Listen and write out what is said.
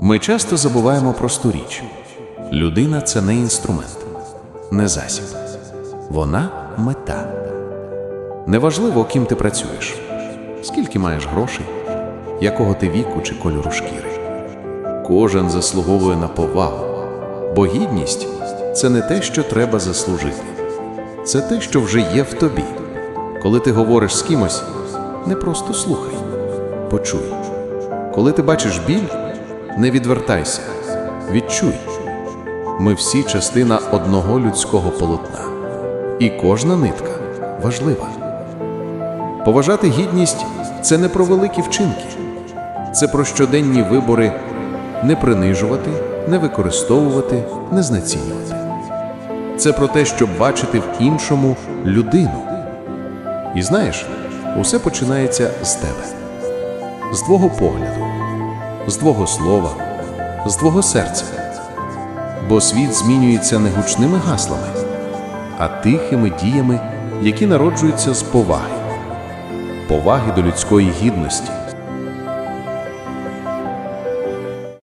Ми часто забуваємо просту річ: людина це не інструмент, не засіб. Вона мета. Неважливо, ким ти працюєш, скільки маєш грошей, якого ти віку чи кольору шкіри. Кожен заслуговує на повагу, бо гідність це не те, що треба заслужити, це те, що вже є в тобі. Коли ти говориш з кимось, не просто слухай, почуй. Коли ти бачиш біль, не відвертайся, відчуй. Ми всі частина одного людського полотна, і кожна нитка важлива. Поважати гідність це не про великі вчинки, це про щоденні вибори не принижувати, не використовувати, не знецінювати. Це про те, щоб бачити в іншому людину. І знаєш, усе починається з тебе, з твого погляду, з твого слова, з твого серця. Бо світ змінюється не гучними гаслами, а тихими діями, які народжуються з поваги, поваги до людської гідності,